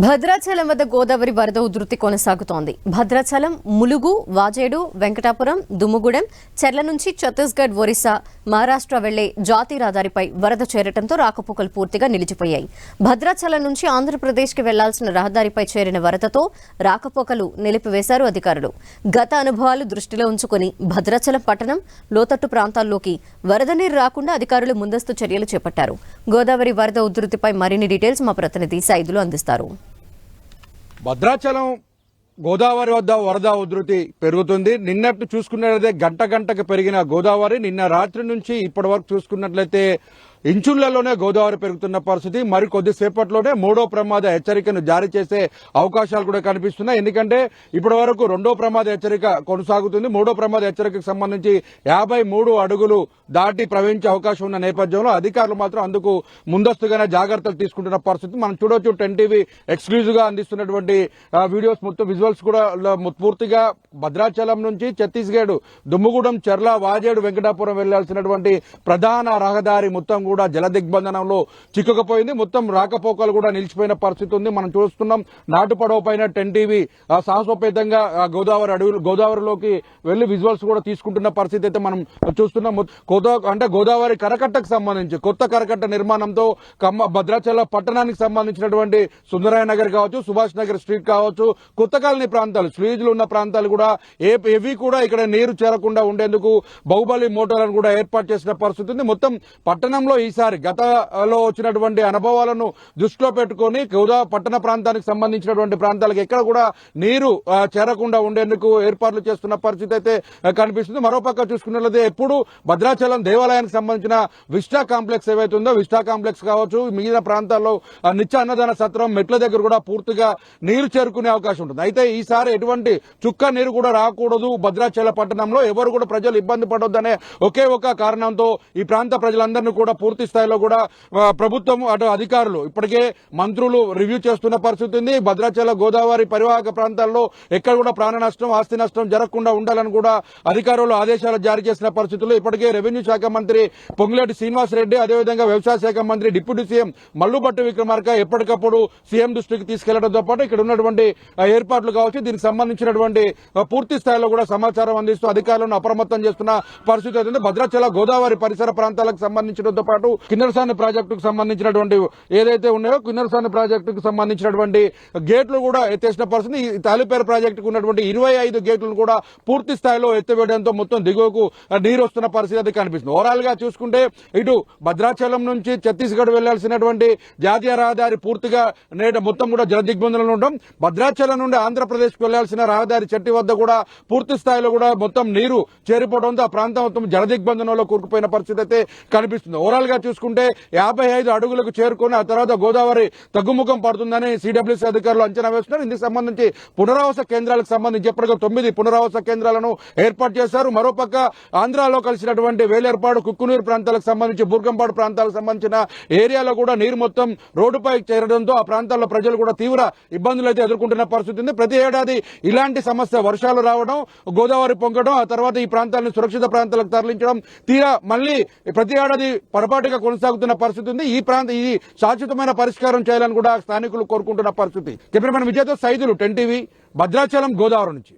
భద్రాచలం వద్ద గోదావరి వరద ఉధృతి కొనసాగుతోంది. భద్రాచలం ములుగు వాజేడు వెంకటాపురం దుమ్ముగూడెం చెర్ల నుంచి ఛత్తీస్గఢ్ ఒరిస్సా మహారాష్ట్ర వెళ్ళే జాతీయ రహదారిపై వరద చేరటంతో రాకపోకలు పూర్తిగా నిలిచిపోయాయి. భద్రాచలం నుంచి ఆంధ్రప్రదేశ్కి వెళ్ళాల్సిన రహదారిపై చేరిన వరదతో రాకపోకలు నిలిపివేశారు అధికారులు. గత అనుభవాలు దృష్టిలో ఉంచుకుని భద్రాచలం పట్టణం లోతట్టు ప్రాంతాల్లోకి వరద నీరు రాకుండా అధికారులు ముందస్తు చర్యలు చేపట్టారు. గోదావరి వరద ఉధృతిపై మరిన్ని డీటెయిల్స్ మా ప్రతినిధి సైదులు అందిస్తారు. భద్రాచలం గోదావరి వద్ద వరద ఉధృతి పెరుగుతుంది. నిన్నట్టు చూసుకున్నట్లయితే గంట గంటకు పెరిగిన గోదావరి నిన్న రాత్రి నుంచి ఇప్పటి వరకు చూసుకున్నట్లయితే ఇంచుళ్ళలోనే గోదావరి పెరుగుతున్న పరిస్థితి. మరి కొద్దిసేపట్లోనే మూడో ప్రమాద హెచ్చరికను జారీ చేసే అవకాశాలు కూడా కనిపిస్తున్నాయి. ఎందుకంటే ఇప్పటి వరకు రెండో ప్రమాద హెచ్చరిక కొనసాగుతుంది. మూడో ప్రమాద హెచ్చరికకు సంబంధించి యాభై మూడు అడుగులు దాటి ప్రవహించే అవకాశం ఉన్న నేపథ్యంలో అధికారులు మాత్రం అందుకు ముందస్తుగానే జాగ్రత్తలు తీసుకుంటున్న పరిస్థితి. మనం చూడొచ్చు టెన్ టీవీ ఎక్స్క్లూజివ్గా అందిస్తున్నటువంటి వీడియోస్ మొత్తం విజువల్స్ కూడా పూర్తిగా భద్రాచలం నుంచి ఛత్తీస్గఢ్ దుమ్ముగూడెం చెర్ల వాజేడు వెంకటాపురం వెళ్ళాల్సినటువంటి ప్రధాన రహదారి మొత్తం కూడా జల దిగ్బంధనంలో చిక్కుకుపోయింది. మొత్తం రాకపోకలు కూడా నిలిచిపోయిన పరిస్థితి ఉంది. మనం చూస్తున్నాం నాటు పడవ పైన టెన్ టీవీ సాహసోపేతంగా గోదావరి అడవులు గోదావరిలోకి వెళ్ళి విజువల్స్ కూడా తీసుకుంటున్న పరిస్థితి అయితే మనం చూస్తున్నాం. అంటే గోదావరి కరకట్టకు సంబంధించి కొత్త కరకట్ట నిర్మాణంతో కమ్మ భద్రాచల పట్టణానికి సంబంధించినటువంటి సుందరయ్య నగర్ కావచ్చు సుభాష్ నగర్ స్ట్రీట్ కావచ్చు కొత్త కాలనీ ప్రాంతాలు స్లీజ్లు ఉన్న ప్రాంతాలు కూడా ఏ ఏవి కూడా ఇక్కడ నీరు చేరకుండా ఉండేందుకు బాహుబలి మోటార్లను కూడా ఏర్పాటు చేసిన పరిస్థితి ఉంది. మొత్తం పట్టణంలో ఈసారి గతలో వచ్చినటువంటి అనుభవాలను దృష్టిలో పెట్టుకొని కౌదా పట్టణ ప్రాంతానికి సంబంధించినటువంటి ప్రాంతాలకు ఎక్కడ కూడా నీరు చేరకుండా ఉండేందుకు ఏర్పాట్లు చేస్తున్న పరిస్థితి అయితే కనిపిస్తుంది. మరోపక్క చూసుకున్నట్లయితే ఎప్పుడు భద్రాచలం దేవాలయానికి సంబంధించిన విస్టా కాంప్లెక్స్ ఏవైతే ఉందో విస్టా కాంప్లెక్స్ కావచ్చు మిగిలిన ప్రాంతాల్లో నిత్య అన్నదాన సత్రం మెట్ల దగ్గర కూడా పూర్తిగా నీరు చేరుకునే అవకాశం ఉంటుంది. అయితే ఈసారి ఎటువంటి చుక్క నీరు కూడా రాకూడదు భద్రాచల పట్టణంలో. ఎవరు కూడా ప్రజలు ఇబ్బంది పడొద్దనే ఒకే ఒక కారణంతో ఈ ప్రాంత ప్రజలందరినీ కూడా పూర్తి స్థాయిలో కూడా ప్రభుత్వం అటు అధికారులు ఇప్పటికే మంత్రులు రివ్యూ చేస్తున్న పరిస్థితి ఉంది. భద్రాచల గోదావరి పరివాహక ప్రాంతాల్లో ఎక్కడ కూడా ప్రాణ నష్టం ఆస్తి నష్టం జరగకుండా ఉండాలని కూడా అధికారులు ఆదేశాలు జారీ చేసిన పరిస్థితుల్లో ఇప్పటికే రెవెన్యూ శాఖ మంత్రి పొంగులేటి శ్రీనివాస్ రెడ్డి అదేవిధంగా వ్యవసాయ శాఖ మంత్రి డిప్యూటీ సీఎం మల్లుబట్టు విక్రమార్క ఎప్పటికప్పుడు సీఎం దృష్టికి తీసుకెళ్ళడంతో పాటు ఇక్కడ ఉన్నటువంటి ఏర్పాట్లు కావచ్చు దీనికి సంబంధించినటువంటి పూర్తి స్థాయిలో కూడా సమాచారం అందిస్తూ అధికారులను అప్రమత్తం చేస్తున్న పరిస్థితి అవుతుంది భద్రాచల గోదావరి పరిసర ప్రాంతాలకు సంబంధించడంతో పాటు కిన్నెరసాని ప్రాజెక్టుకు సంబంధించినటువంటి ఏదైతే ఉన్నాయో కిన్నెరసాని ప్రాజెక్టుకు సంబంధించినటువంటి గేట్లు కూడా ఎత్తేసిన పరిస్థితి. ఈ తాలిపేర ప్రాజెక్టుకు ఉన్నటువంటి ఇరవై ఐదు గేట్లను కూడా పూర్తి స్థాయిలో ఎత్తివేయడంతో మొత్తం దిగువకు నీరు వస్తున్న పరిస్థితి అయితే కనిపిస్తుంది. ఓవరాల్గా చూసుకుంటే ఇటు భద్రాచలం నుంచి ఛత్తీస్గఢ్ వెళ్ళాల్సినటువంటి జాతీయ రహదారి పూర్తిగా నేడు మొత్తం కూడా జల దిగ్బంధంలో ఉండడం. భద్రాచలం నుండి ఆంధ్రప్రదేశ్కు వెళ్ళాల్సిన రహదారి చెట్టి వద్ద కూడా పూర్తి స్థాయిలో కూడా మొత్తం నీరు చేరిపోవడంతో ఆ ప్రాంతం మొత్తం జల దిగ్బంధనంలో కూరుకుపోయిన పరిస్థితి అయితే కనిపిస్తుంది. ఓవరాల్ గా చూసుకుంటే యాభై ఐదు అడుగులకు చేరుకుని ఆ తర్వాత గోదావరి తగ్గుముఖం పడుతుందని సిడబ్ల్యూసీ అధికారులు అంచనా వేస్తున్నారు. ఇందుకు సంబంధించి పునరావాస కేంద్రాలకు సంబంధించి ఎప్పటికీ తొమ్మిది పునరావాస కేంద్రాలను ఏర్పాటు చేశారు. మరోపక్క ఆంధ్రాలో కలిసినటువంటి వేలేర్పాడు కుక్కునూరు ప్రాంతాలకు సంబంధించి బుర్గంపాడు ప్రాంతాలకు సంబంధించిన ఏరియాలో కూడా నీరు మొత్తం రోడ్డుపై చేరడంతో ఆ ప్రాంతాల్లో ప్రజలు కూడా తీవ్ర ఇబ్బందులు అయితే ఎదుర్కొంటున్న పరిస్థితి ఉంది. ప్రతి ఏడాది ఇలాంటి సమస్య వర్షాలు రావడం గోదావరి పొంగడం ఆ తర్వాత ఈ ప్రాంతాలను సురక్షిత ప్రాంతాలకు తరలించడం తీరా మళ్ళీ ప్రతి ఏడాది పొరపాటుగా కొనసాగుతున్న పరిస్థితి ఉంది. ఈ ప్రాంత ఈ శాశ్వతమైన పరిష్కారం చేయాలని కూడా స్థానికులు కోరుకుంటున్న పరిస్థితి. కెమెరామెన్ విజయతో సైదులు టెన్ టీవీ భద్రాచలం గోదావరి నుంచి.